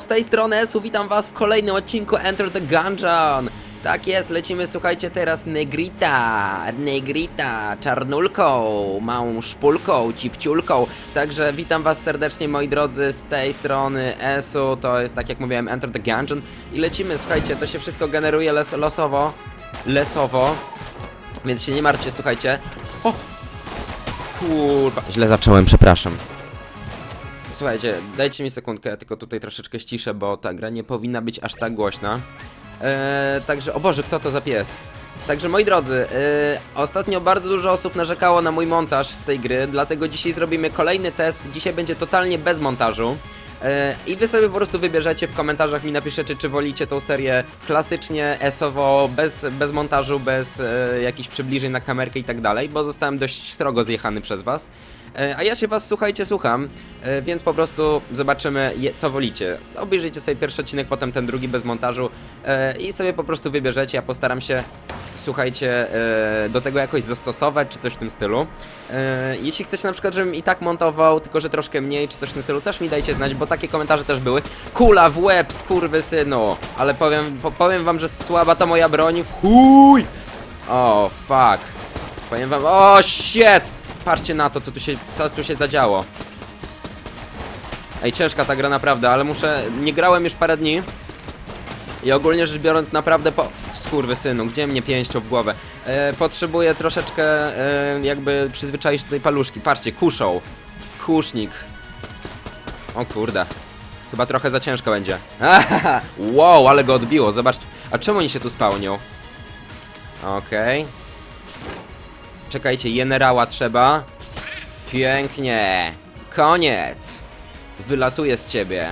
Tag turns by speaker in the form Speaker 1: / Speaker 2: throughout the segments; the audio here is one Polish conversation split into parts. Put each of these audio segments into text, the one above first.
Speaker 1: Z tej strony Esu, witam was w kolejnym odcinku Enter the Gungeon. Tak jest, lecimy, słuchajcie, teraz Negrita, Negrita, czarnulką, małą szpulką, cipciulką. Także witam was serdecznie, moi drodzy, z tej strony Esu, to jest, tak jak mówiłem, Enter the Gungeon. I lecimy, słuchajcie, to się wszystko generuje les losowo, lesowo, więc się nie martwcie, słuchajcie. O! Kurwa, źle zacząłem, przepraszam. Słuchajcie, dajcie mi sekundkę, ja tylko tutaj troszeczkę ściszę, bo ta gra nie powinna być aż tak głośna. Eee, także, o Boże, kto to za pies? Także moi drodzy, eee, ostatnio bardzo dużo osób narzekało na mój montaż z tej gry, dlatego dzisiaj zrobimy kolejny test. Dzisiaj będzie totalnie bez montażu. Eee, I wy sobie po prostu wybierzecie w komentarzach mi napiszecie, czy wolicie tą serię klasycznie, esowo, bez, bez montażu, bez e, jakichś przybliżeń na kamerkę i tak dalej, bo zostałem dość srogo zjechany przez was. E, A ja się was, słuchajcie, słucham, e, więc po prostu zobaczymy, je- co wolicie. Obejrzyjcie sobie pierwszy odcinek, potem ten drugi bez montażu e, i sobie po prostu wybierzecie. Ja postaram się, słuchajcie, e, do tego jakoś zastosować, czy coś w tym stylu. E, Jeśli chcecie na przykład, żebym i tak montował, tylko że troszkę mniej, czy coś w tym stylu, też mi dajcie znać, bo takie komentarze też były. Kula w łeb, skurwysynu! Ale powiem, po, powiem wam, że słaba ta moja broń, chuj! O, fuck. Powiem wam, o shit! Patrzcie na to, co tu się, co tu się zadziało. Ej, ciężka ta gra naprawdę, ale muszę... Nie grałem już parę dni. I ogólnie rzecz biorąc naprawdę po... synu, gdzie mnie pięścią w głowę? E, potrzebuję troszeczkę e, jakby przyzwyczaić tutaj paluszki. Patrzcie, kuszą. Kusznik. O kurde. Chyba trochę za ciężko będzie. Ahaha, wow, ale go odbiło, zobaczcie. A czemu oni się tu spełnią? Okej. Czekajcie, generała trzeba. Pięknie. Koniec. Wylatuję z ciebie.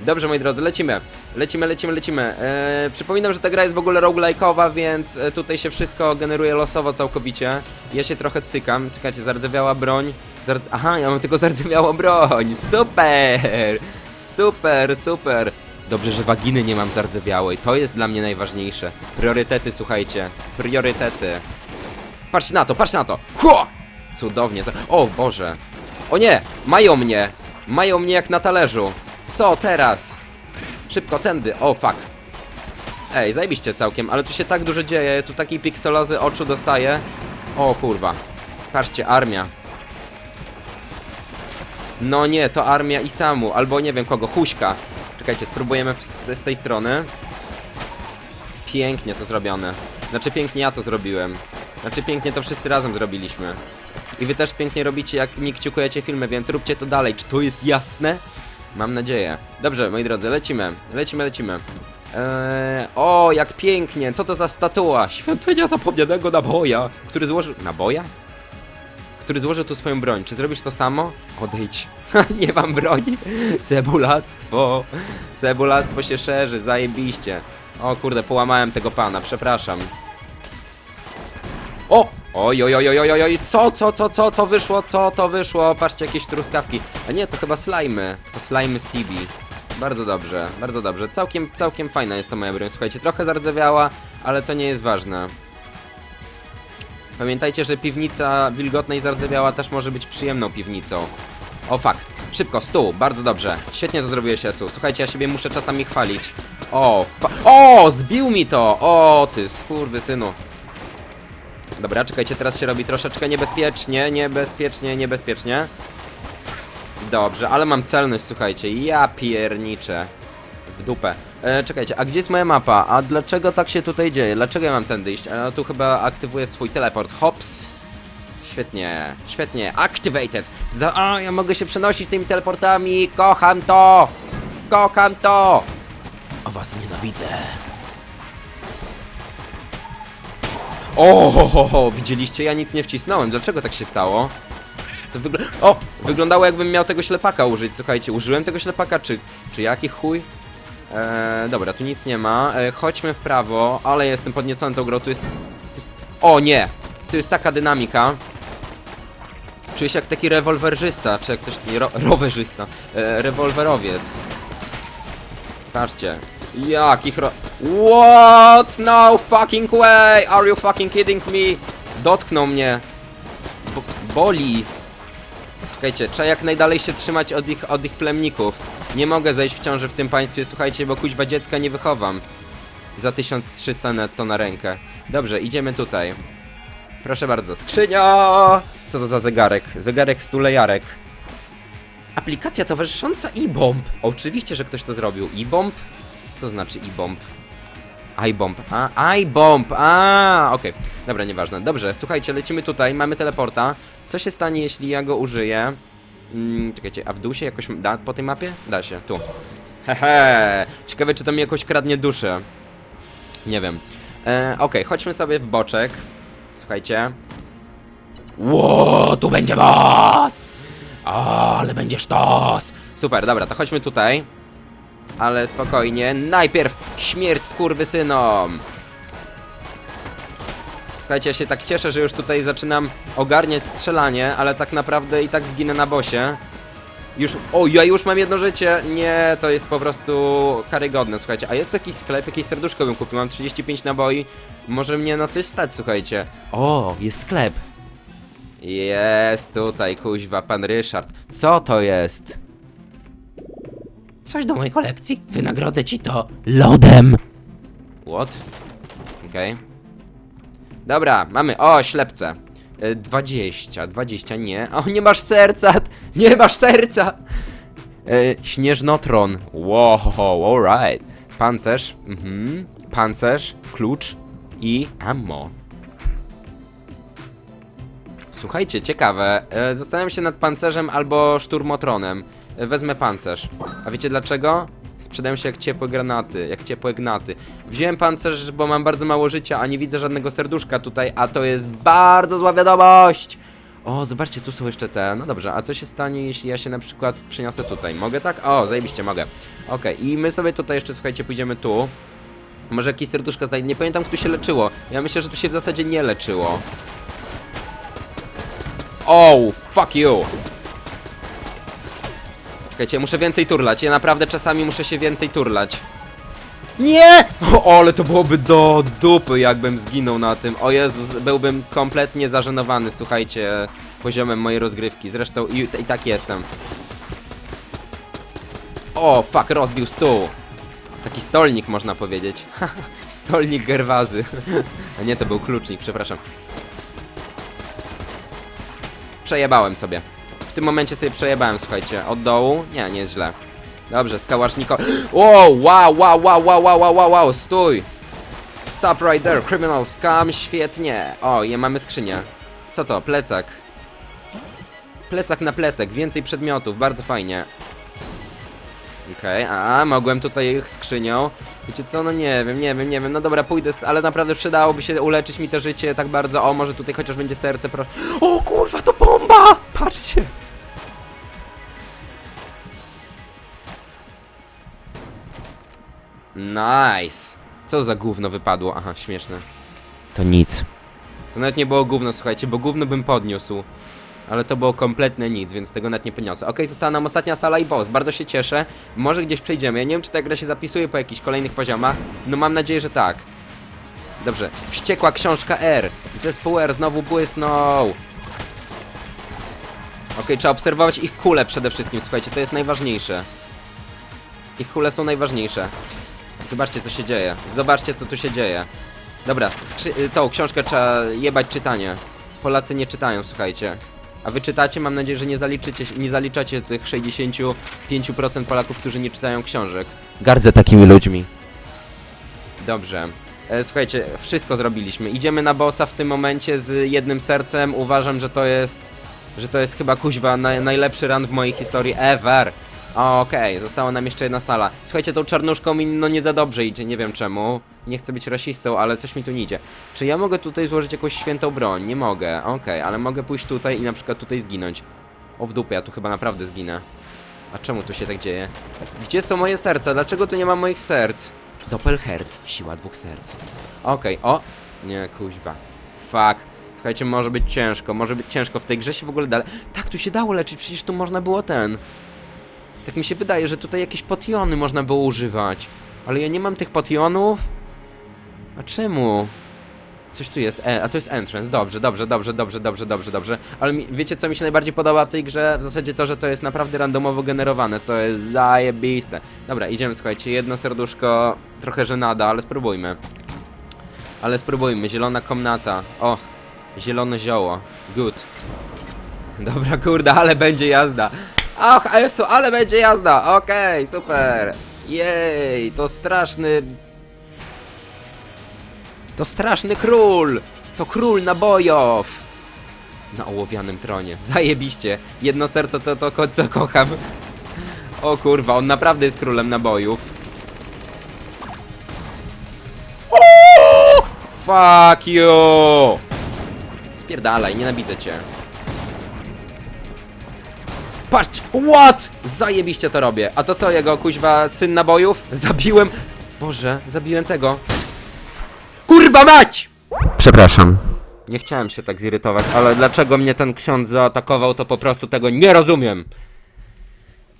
Speaker 1: Dobrze, moi drodzy, lecimy. Lecimy, lecimy, lecimy. Eee, przypominam, że ta gra jest w ogóle roguelike'owa, więc e, tutaj się wszystko generuje losowo całkowicie. Ja się trochę cykam. Czekajcie, zardzewiała broń. Zardz Aha, ja mam tylko zardzewiałą broń. Super! Super, super. Dobrze, że waginy nie mam zardzewiałej. To jest dla mnie najważniejsze. Priorytety, słuchajcie. Priorytety. Patrzcie na to, patrzcie na to! Ho! Cudownie. O Boże. O nie! Mają mnie! Mają mnie jak na talerzu. Co teraz? Szybko, tędy. O, fuck. Ej, zajebiście całkiem, ale tu się tak dużo dzieje. Tu takiej pikselozy oczu dostaję. O kurwa. Patrzcie, armia. No nie, to armia Isamu, albo nie wiem kogo, Huśka. Czekajcie, spróbujemy z, z tej strony. Pięknie to zrobione. Znaczy pięknie ja to zrobiłem. Znaczy pięknie to wszyscy razem zrobiliśmy. I wy też pięknie robicie, jak mi kciukujecie filmy, więc róbcie to dalej. Czy to jest jasne? Mam nadzieję. Dobrze, moi drodzy, lecimy. Lecimy, lecimy. Eee, o, jak pięknie! Co to za statua? Świątynia zapomnianego naboja, który złożył... Naboja? Który złożył tu swoją broń. Czy zrobisz to samo? Odejdź. Nie mam broni. Cebulactwo. Cebulactwo się szerzy, zajebiście. O kurde, połamałem tego pana, przepraszam. O! Oj, oj, oj, oj, oj, oj, co, co, co, co, co wyszło, co to wyszło? Patrzcie, jakieś truskawki. A nie, to chyba slajmy. To slajmy z TV. Bardzo dobrze, bardzo dobrze. Całkiem, całkiem fajna jest to moja broń. Słuchajcie, trochę zardzewiała, ale to nie jest ważne. Pamiętajcie, że piwnica wilgotna i zardzewiała też może być przyjemną piwnicą. O fuck, szybko, stół, bardzo dobrze. Świetnie to zrobiłeś, Esu. Słuchajcie, ja siebie muszę czasami chwalić. O, fa- O, zbił mi to! O, ty skurwysynu. Dobra, czekajcie, teraz się robi troszeczkę niebezpiecznie, niebezpiecznie, niebezpiecznie. Dobrze, ale mam celność, słuchajcie, ja pierniczę. W dupę. E, czekajcie, a gdzie jest moja mapa? A dlaczego tak się tutaj dzieje? Dlaczego ja mam tędy iść? E, tu chyba aktywuję swój teleport. Hops. Świetnie, świetnie. Activated. Za, a, ja mogę się przenosić tymi teleportami. Kocham to. Kocham to. O was nienawidzę. O, ho, ho, ho, widzieliście? Ja nic nie wcisnąłem. Dlaczego tak się stało? To wygl o! Wyglądało jakbym miał tego ślepaka użyć. Słuchajcie, użyłem tego ślepaka, czy, czy jaki chuj? Eee, dobra, tu nic nie ma. E, chodźmy w prawo, ale jestem podniecony tą grą. Tu jest, tu jest... O nie! Tu jest taka dynamika. Czuję się jak taki rewolwerzysta, czy jak coś... Nie, ro, rowerzysta. E, rewolwerowiec. Patrzcie. Jakich ro... What? No fucking way! Are you fucking kidding me? Dotknął mnie. Bo boli. Czekajcie, trzeba jak najdalej się trzymać od ich, od ich plemników. Nie mogę zejść w ciąży w tym państwie, słuchajcie, bo kuźwa dziecka nie wychowam. Za 1300 netto na rękę. Dobrze, idziemy tutaj. Proszę bardzo, skrzynia! Co to za zegarek? Zegarek stulejarek. Aplikacja towarzysząca iBomb. Oczywiście, że ktoś to zrobił. iBomb? Co znaczy iBomb? iBomb. A, iBomb. A, okej. Dobra, nieważne. Dobrze, słuchajcie, lecimy tutaj, mamy teleporta. Co się stanie, jeśli ja go użyję? Mm, czekajcie, a w dół się jakoś da po tej mapie? Da się, tu. Hehe. Ciekawe, czy to mi jakoś kradnie duszę. Nie wiem. E, okej, chodźmy sobie w boczek. Słuchajcie. Ło, tu będzie boss! O, ale będzie sztos! Super, dobra, to chodźmy tutaj. Ale spokojnie, najpierw śmierć skurwysynom! Słuchajcie, ja się tak cieszę, że już tutaj zaczynam ogarniać strzelanie, ale tak naprawdę i tak zginę na bosie. Już, o, ja już mam jedno życie! Nie, to jest po prostu karygodne, słuchajcie. A jest jakiś sklep, jakieś serduszko bym kupił, mam 35 naboi. Może mnie na coś stać, słuchajcie. O, jest sklep. Jest tutaj, kuźwa, pan Ryszard. Co to jest? Coś do mojej kolekcji? Wynagrodzę ci to lodem. What? Okej. Dobra, mamy. O, ślepce. Y, 20, 20, nie. O, nie masz serca! Nie masz serca! Y, śnieżnotron. Wow, alright. Pancerz, mhm. Pancerz, klucz i ammo. Słuchajcie, ciekawe. E, Zastanawiam się nad pancerzem albo szturmotronem. E, Wezmę pancerz. A wiecie dlaczego? Sprzedają się jak ciepłe granaty, jak ciepłe gnaty. Wziąłem pancerz, bo mam bardzo mało życia, a nie widzę żadnego serduszka tutaj, a to jest bardzo zła wiadomość! O, zobaczcie, tu są jeszcze te. No dobrze, a co się stanie, jeśli ja się na przykład przyniosę tutaj? Mogę tak? O, zajebiście, mogę. Okej, i my sobie tutaj jeszcze, słuchajcie, pójdziemy tu. Może jakieś serduszka znajdę. Nie pamiętam, kto się leczyło. Ja myślę, że tu się w zasadzie nie leczyło. Oh, fuck you! Czekajcie, muszę więcej turlać. Ja naprawdę czasami muszę się więcej turlać. Nie! O, ale to byłoby do dupy, jakbym zginął na tym. O Jezus, byłbym kompletnie zażenowany, słuchajcie, poziomem mojej rozgrywki. Zresztą i, i tak jestem. O, fuck, rozbił stół. Taki stolnik, można powiedzieć. stolnik gerwazy. A nie, to był klucznik, przepraszam. Przejebałem sobie. W tym momencie sobie przejebałem, słuchajcie. Od dołu? Nie, nie jest źle. Dobrze, skałaszniko. O, wow, wow, wow, wow, wow, wow, wow, wow, stój! Stop right there, criminal scam, świetnie. O, je mamy skrzynię. Co to? Plecak. Plecak na pletek, więcej przedmiotów, bardzo fajnie. Okej, a mogłem tutaj ich skrzynią. Wiecie co, no nie wiem, nie wiem, nie wiem, no dobra, pójdę, ale naprawdę przydałoby się uleczyć mi to życie tak bardzo. O, może tutaj chociaż będzie serce, proszę. O kurwa, to bomba! Patrzcie! Nice! Co za gówno wypadło? Aha, śmieszne. To nic. To nawet nie było gówno, słuchajcie, bo gówno bym podniósł. Ale to było kompletne nic, więc tego nawet nie podniosę. Okej, została nam ostatnia sala i boss. Bardzo się cieszę. Może gdzieś przejdziemy. Ja nie wiem, czy ta gra się zapisuje po jakichś kolejnych poziomach. No mam nadzieję, że tak. Dobrze. Wściekła książka R. Zespół R znowu błysnął. Okej, trzeba obserwować ich kule przede wszystkim, słuchajcie, to jest najważniejsze. Ich kule są najważniejsze. Zobaczcie, co się dzieje. Zobaczcie, co tu się dzieje. Dobra, y, tą książkę trzeba jebać czytanie. Polacy nie czytają, słuchajcie. A wy czytacie? Mam nadzieję, że nie, zaliczycie, nie zaliczacie tych 65% Polaków, którzy nie czytają książek. Gardzę takimi ludźmi. Dobrze. E, słuchajcie, wszystko zrobiliśmy. Idziemy na bossa w tym momencie z jednym sercem. Uważam, że to jest... Że to jest chyba kuźwa naj, najlepszy run w mojej historii ever. Okej, została nam jeszcze jedna sala. Słuchajcie, tą czarnuszką mi no nie za dobrze idzie, nie wiem czemu. Nie chcę być rasistą, ale coś mi tu nie idzie. Czy ja mogę tutaj złożyć jakąś świętą broń? Nie mogę, okej, ale mogę pójść tutaj i na przykład tutaj zginąć. O w dupę, ja tu chyba naprawdę zginę. A czemu tu się tak dzieje? Gdzie są moje serca? Dlaczego tu nie ma moich serc? Doppelherz, siła dwóch serc. Okej, o! Nie, kuźwa. Fuck. Słuchajcie, może być ciężko, może być ciężko w tej grze się w ogóle da... Tak, tu się dało leczyć, przecież tu można było ten... Tak mi się wydaje, że tutaj jakieś potiony można było używać. Ale ja nie mam tych potionów? A czemu? Coś tu jest, e, a to jest entrance, dobrze, dobrze, dobrze, dobrze, dobrze, dobrze, dobrze. Ale mi, wiecie co mi się najbardziej podoba w tej grze? W zasadzie to, że to jest naprawdę randomowo generowane, to jest zajebiste. Dobra, idziemy, słuchajcie, jedno serduszko, trochę żenada, ale spróbujmy. Ale spróbujmy, zielona komnata, o, zielone zioło, good. Dobra, kurde, ale będzie jazda. Ach, Esu, ale będzie jazda, okej, super. Jej, to straszny to straszny król! To król nabojów! Na ołowianym tronie. Zajebiście. Jedno serce to to, ko- co kocham. O kurwa, on naprawdę jest królem nabojów. Fuck you! Spierdalaj, nienawidzę cię. Patrz! What? Zajebiście to robię. A to co, jego kuźwa syn nabojów? Zabiłem... Boże, zabiłem tego. Kurwa mać! Przepraszam. Nie chciałem się tak zirytować, ale dlaczego mnie ten ksiądz zaatakował, to po prostu tego nie rozumiem.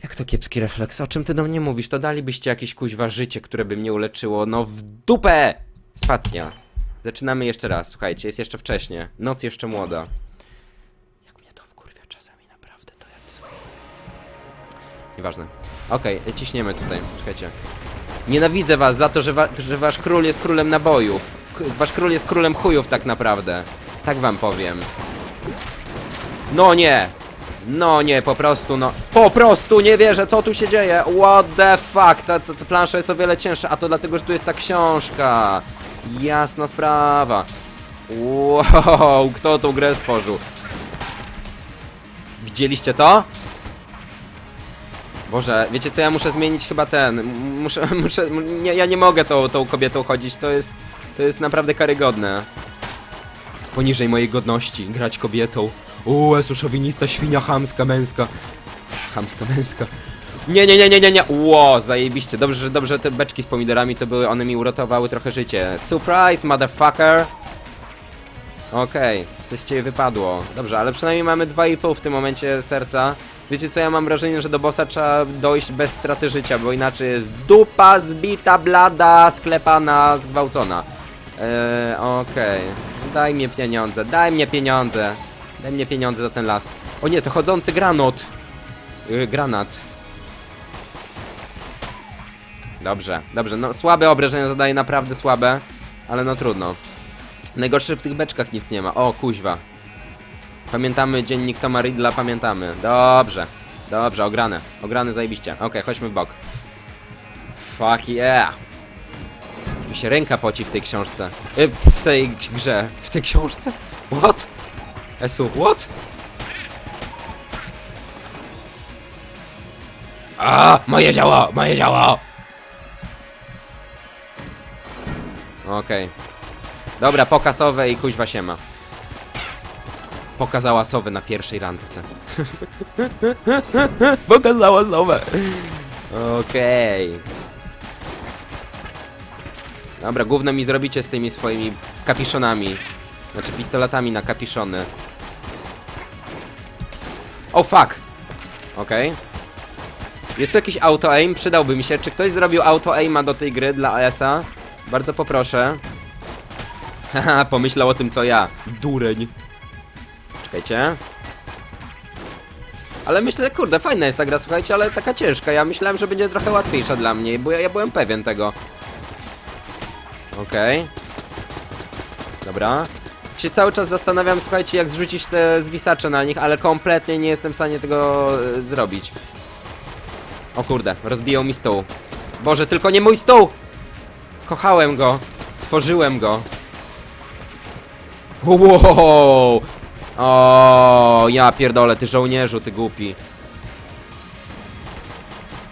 Speaker 1: Jak to kiepski refleks? O czym ty do mnie mówisz? To dalibyście jakieś kuźwa życie, które by mnie uleczyło. No w dupę! Spacja. Zaczynamy jeszcze raz, słuchajcie, jest jeszcze wcześnie. Noc jeszcze młoda. Nieważne. Okej, ciśniemy tutaj, czekajcie. Nienawidzę was za to, że, wa że wasz król jest królem nabojów. K wasz król jest królem chujów tak naprawdę. Tak wam powiem. No nie! No nie, po prostu no... Po prostu nie wierzę, co tu się dzieje! What the fuck! Ta, ta, ta plansza jest o wiele cięższa, a to dlatego, że tu jest ta książka. Jasna sprawa. Wow, kto tą grę stworzył? Widzieliście to? Boże, wiecie co, ja muszę zmienić chyba ten, muszę, muszę, nie, ja nie mogę tą, tą kobietą chodzić, to jest, to jest naprawdę karygodne. Jest poniżej mojej godności, grać kobietą. Uuu, Esu, szowinista, świnia chamska, męska. Chamska, męska. Nie, nie, nie, nie, nie, nie, ło, zajebiście, dobrze, że dobrze te beczki z pomidorami to były, one mi uratowały trochę życie. Surprise, motherfucker! Okej, coś z ciebie wypadło. Dobrze, ale przynajmniej mamy 2,5 w tym momencie serca. Wiecie co, ja mam wrażenie, że do bossa trzeba dojść bez straty życia, bo inaczej jest dupa zbita, blada, sklepana, zgwałcona. Eee, okej. Daj mnie pieniądze, daj mnie pieniądze. Daj mnie pieniądze za ten las. O nie, to chodzący granat. Yy, granat. Dobrze, dobrze, no słabe obrażenia zadaje, naprawdę słabe, ale no trudno. Najgorsze w tych beczkach nic nie ma. O, kuźwa. Pamiętamy dziennik Toma Riddla, pamiętamy. Dobrze. Dobrze, ograne. Ograne zajebiście. Okej, chodźmy w bok. Fuck yeah. Mi się ręka poci w tej książce. Y, w tej grze. W tej książce? What? Esu, what? A, moje działo, moje działo! Okej. Dobra, pokasowe i kuźwa siema. Pokazała sowę na pierwszej randce. Pokazała sowę. Okej. Dobra, gówno mi zrobicie z tymi swoimi kapiszonami. Znaczy pistoletami na kapiszony. Oh fuck! Okej. Jest tu jakiś auto-aim? Przydałby mi się. Czy ktoś zrobił auto-aima do tej gry dla AS-a? Bardzo poproszę. Haha, pomyślał o tym co ja. Dureń. Czekajcie. Ale myślę, kurde, fajna jest ta gra, słuchajcie, ale taka ciężka. Ja myślałem, że będzie trochę łatwiejsza dla mnie, bo ja, ja byłem pewien tego. Okej. Dobra. Się cały czas zastanawiam, słuchajcie, jak zrzucić te zwisacze na nich, ale kompletnie nie jestem w stanie tego e, zrobić. O kurde, rozbiją mi stół. Boże, tylko nie mój stół! Kochałem go. Tworzyłem go. Wow! O, ja pierdolę, ty żołnierzu, ty głupi.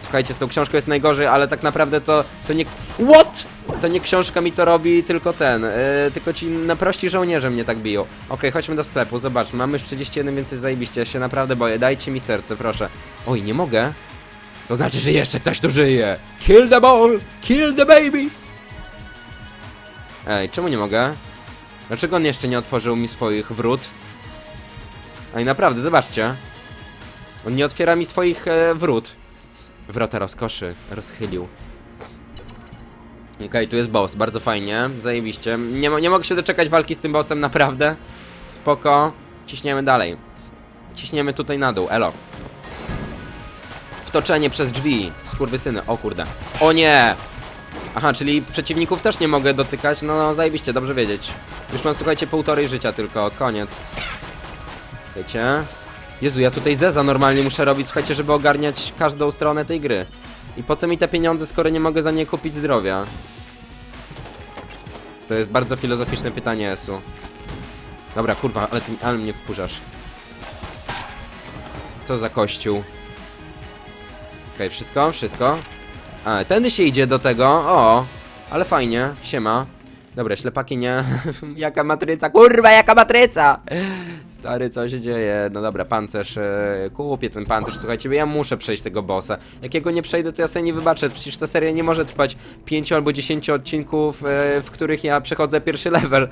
Speaker 1: Słuchajcie, z tą książką jest najgorzej, ale tak naprawdę to, to nie... What? To nie książka mi to robi, tylko ten, yy, tylko ci naprości żołnierze mnie tak biją. Okej, chodźmy do sklepu, zobaczmy, mamy już 31, więc jest zajebiście, ja się naprawdę boję, dajcie mi serce, proszę. Oj, nie mogę. To znaczy, że jeszcze ktoś tu żyje. Kill them all! Kill the babies! Ej, czemu nie mogę? Dlaczego on jeszcze nie otworzył mi swoich wrót? Naprawdę, zobaczcie. On nie otwiera mi swoich e, wrót. Wrota rozkoszy rozchylił. Okej, tu jest boss, bardzo fajnie, zajebiście. Nie, nie mogę się doczekać walki z tym bossem, naprawdę. Spoko. Ciśniemy dalej. Ciśniemy tutaj na dół, elo. Wtoczenie przez drzwi. Skurwysyny, o kurde. O nie! Aha, czyli przeciwników też nie mogę dotykać, no, no zajebiście, dobrze wiedzieć. Już mam, słuchajcie, półtorej życia tylko, koniec. Wiecie? Jezu, ja tutaj zeza normalnie muszę robić, słuchajcie, żeby ogarniać każdą stronę tej gry. I po co mi te pieniądze, skoro nie mogę za nie kupić zdrowia? To jest bardzo filozoficzne pytanie, Esu. Dobra, kurwa, ale, ty, ale mnie wkurzasz. Co za kościół? Okej, wszystko? Wszystko? A, tędy się idzie do tego, o, ale fajnie, siema. Dobra, ślepaki nie. jaka matryca, kurwa, jaka matryca! Stary, co się dzieje? No dobra, pancerz, e, kupię ten pancerz, słuchajcie, bo ja muszę przejść tego bossa. Jak jego nie przejdę, to ja sobie nie wybaczę, przecież ta seria nie może trwać 5 albo 10 odcinków, e, w których ja przechodzę pierwszy level.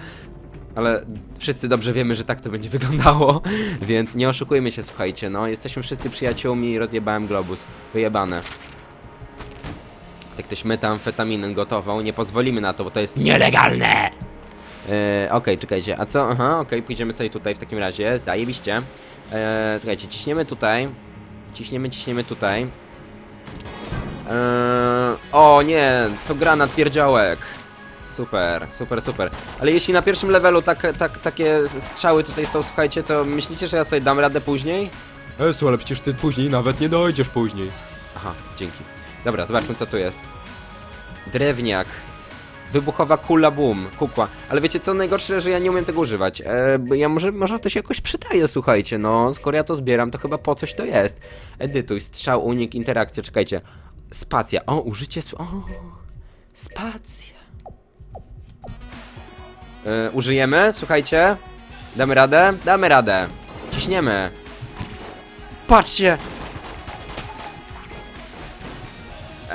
Speaker 1: Ale wszyscy dobrze wiemy, że tak to będzie wyglądało, więc nie oszukujmy się, słuchajcie, no, jesteśmy wszyscy przyjaciółmi i rozjebałem globus. Wyjebane. Tak ktoś metamfetaminę gotował, nie pozwolimy na to, bo to jest nielegalne! Eee, okej, czekajcie, a co? Aha, okej, pójdziemy sobie tutaj w takim razie, zajebiście. Eee, czekajcie, ciśniemy tutaj. Ciśniemy, ciśniemy tutaj. Eee, o nie, to granat pierdziołek. Super, super, super. Ale jeśli na pierwszym levelu tak, tak, takie strzały tutaj są, słuchajcie, to myślicie, że ja sobie dam radę później?
Speaker 2: Esu, ale przecież ty później nawet nie dojdziesz później.
Speaker 1: Aha, dzięki. Dobra, zobaczmy co tu jest. Drewniak. Wybuchowa kula boom, kukła. Ale wiecie co, najgorsze, że ja nie umiem tego używać. E, ja może, może to się jakoś przydaje, słuchajcie, no. Skoro ja to zbieram, to chyba po coś to jest. Edytuj, strzał, unik, interakcja, czekajcie. Spacja. O, użycie... sp- O, spacja. E, użyjemy, słuchajcie. Damy radę? Damy radę. Ciśniemy. Patrzcie!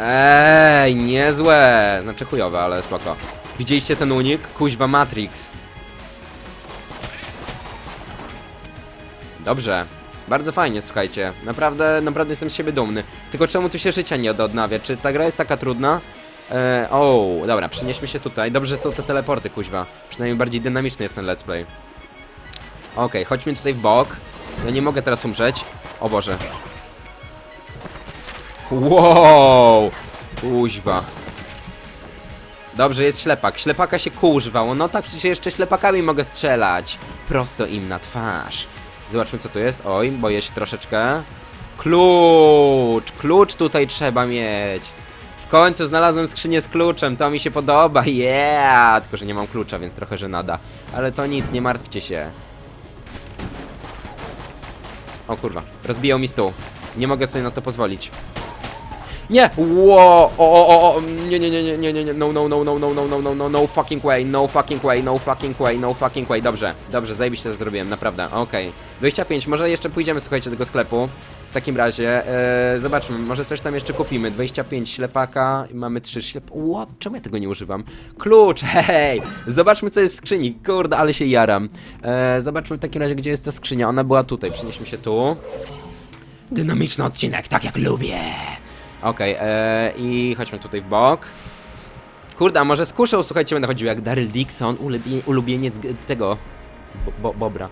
Speaker 1: Ej, niezłe! Znaczy chujowe, ale spoko. Widzieliście ten unik? Kuźwa Matrix. Dobrze. Bardzo fajnie, słuchajcie. Naprawdę, naprawdę jestem z siebie dumny. Tylko czemu tu się życia nie odnawia? Czy ta gra jest taka trudna? Eee, o, dobra, przenieśmy się tutaj. Dobrze są te teleporty, kuźwa. Przynajmniej bardziej dynamiczny jest ten let's play. Okej, chodźmy tutaj w bok. Ja nie mogę teraz umrzeć. O Boże. Wow! Kuźwa. Dobrze, jest ślepak. Ślepaka się kurzwał. No tak, przecież jeszcze ślepakami mogę strzelać. Prosto im na twarz. Zobaczmy, co tu jest. Oj, boję się troszeczkę. Klucz! Klucz tutaj trzeba mieć. W końcu znalazłem skrzynię z kluczem, to mi się podoba, yeah! Tylko, że nie mam klucza, więc trochę żenada. Ale to nic, nie martwcie się. O kurwa, rozbijał mi stół. Nie mogę sobie na to pozwolić. Nie! Ło! O, o, o, o! Nie, nie, nie, nie, nie, nie, nie, no, no, no, no, no, no, no, no, no, no fucking way, no fucking way, no fucking way, no fucking way. Dobrze, dobrze, zajebiście to zrobiłem, naprawdę, okej. 25, może jeszcze pójdziemy, słuchajcie, do tego sklepu. W takim razie, e, zobaczmy, może coś tam jeszcze kupimy. 25 ślepaka i mamy 3 ślep... What? Czemu ja tego nie używam? Klucz, hej! Zobaczmy, co jest w skrzyni. Kurde, ale się jaram. E, zobaczmy w takim razie, gdzie jest ta skrzynia. Ona była tutaj, przenieśmy się tu. Dynamiczny odcinek, tak jak lubię. Okej, e, i chodźmy tutaj w bok. Kurde, a może z kuszą, słuchajcie, będę chodził jak Daryl Dixon, ulubie, ulubieniec tego bo, bo, Bobra.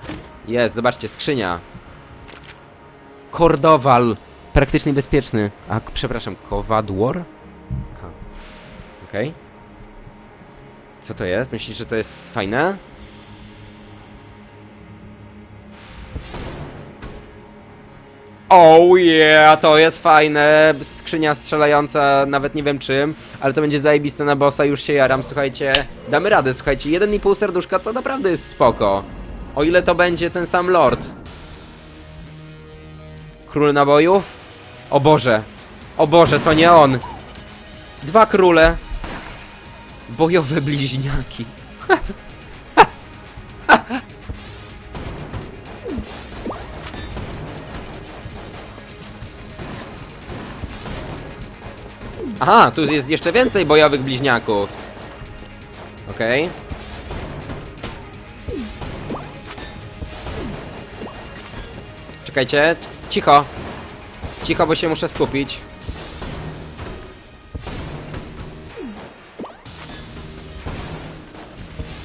Speaker 1: Jest, zobaczcie, skrzynia. Kordowal. Praktycznie bezpieczny. A, przepraszam, kowadłor? Aha. Okej. Co to jest? Myślisz, że to jest fajne? Oh yeah, to jest fajne. Skrzynia strzelająca, nawet nie wiem czym, ale to będzie zajebiste na bossa, już się jaram, słuchajcie. Damy radę, słuchajcie, 1,5 serduszka to naprawdę jest spoko. O ile to będzie ten sam lord. Król nabojów? O Boże. O Boże, to nie on. Dwa króle. Bojowe bliźniaki. Aha, tu jest jeszcze więcej bojowych bliźniaków. Okej. Czekajcie, cicho. Cicho, bo się muszę skupić.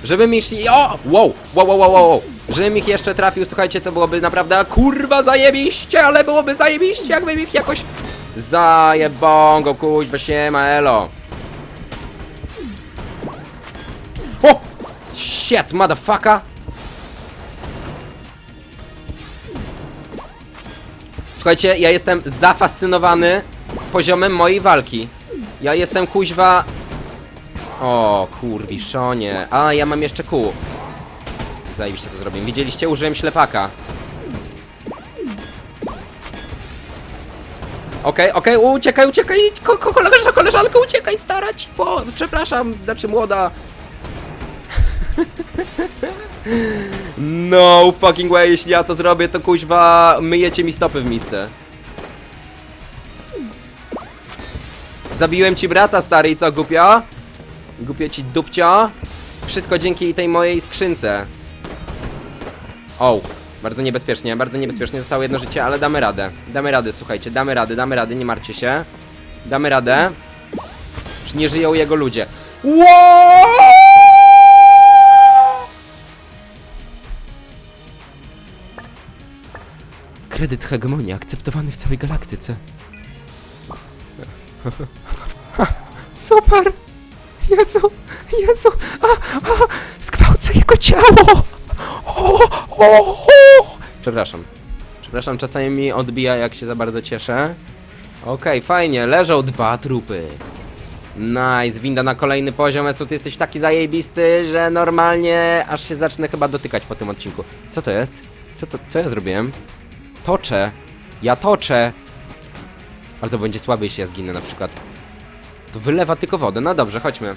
Speaker 1: Żebym ich... O! Wow! Wow, wow, wow, wow! Żebym ich jeszcze trafił, słuchajcie, to byłoby naprawdę kurwa zajebiście, ale byłoby zajebiście, jakbym ich jakoś... Zajebongo, kuźwa, siema, elo. O! Shit, motherfucker! Słuchajcie, ja jestem zafascynowany poziomem mojej walki. Ja jestem kuźwa... O, kurwiszonie. A, ja mam jeszcze kół. Zajebiście to zrobiłem. Widzieliście? Użyłem ślepaka. Okej, okej, uciekaj, uciekaj, ko ko koleżanko, koleżanko, uciekaj, starać, bo, przepraszam, znaczy młoda. No fucking way, jeśli ja to zrobię, to kuźwa myjecie mi stopy w misce. Zabiłem ci brata, stary, co, głupio? Głupio ci dupcio? Wszystko dzięki tej mojej skrzynce. O, bardzo niebezpiecznie, bardzo niebezpiecznie. Zostało jedno życie, ale damy radę. Damy radę, słuchajcie, damy radę, damy radę, nie martwcie się. Damy radę. Już nie żyją jego ludzie. Wow! Kredyt hegemonii akceptowany w całej galaktyce. Super! Jezu, Jezu, a, a, zgwałcę jego ciało! O, o, o. Przepraszam. Przepraszam, czasami mi odbija, jak się za bardzo cieszę. Okej, fajnie, leżą dwa trupy. Nice, winda na kolejny poziom, Esu, ty jesteś taki zajebisty, że normalnie aż się zacznę chyba dotykać po tym odcinku. Co to jest? Co to, co ja zrobiłem? Toczę. Ja toczę. Ale to będzie słabe, jeśli ja zginę na przykład. To wylewa tylko wodę. No dobrze, chodźmy.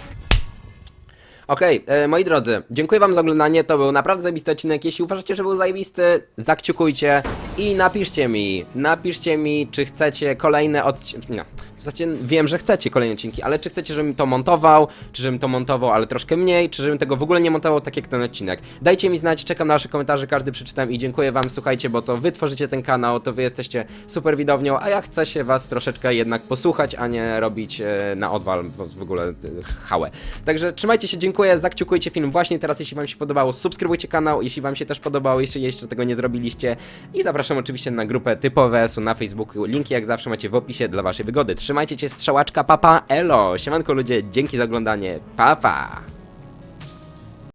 Speaker 1: Okej, e, moi drodzy, dziękuję wam za oglądanie, to był naprawdę zajebisty odcinek, jeśli uważacie, że był zajebisty, zakciukujcie i napiszcie mi, napiszcie mi, czy chcecie kolejne odcinki, no, w zasadzie wiem, że chcecie kolejne odcinki, ale czy chcecie, żebym to montował, czy żebym to montował, ale troszkę mniej, czy żebym tego w ogóle nie montował, tak jak ten odcinek. Dajcie mi znać, czekam na wasze komentarze, każdy przeczytam i dziękuję wam, słuchajcie, bo to wy tworzycie ten kanał, to wy jesteście super widownią, a ja chcę się was troszeczkę jednak posłuchać, a nie robić e, na odwal w, ogóle e, hałę. Także trzymajcie się, dziękuję, zakciukujcie film właśnie teraz, jeśli wam się podobało, subskrybujcie kanał, jeśli wam się też podobało, jeśli jeszcze tego nie zrobiliście i zapraszam oczywiście na grupę typowe su na Facebooku, linki jak zawsze macie w opisie dla waszej wygody. Trzymajcie się, strzałaczka, papa, elo, siemanko ludzie, dzięki za oglądanie, papa.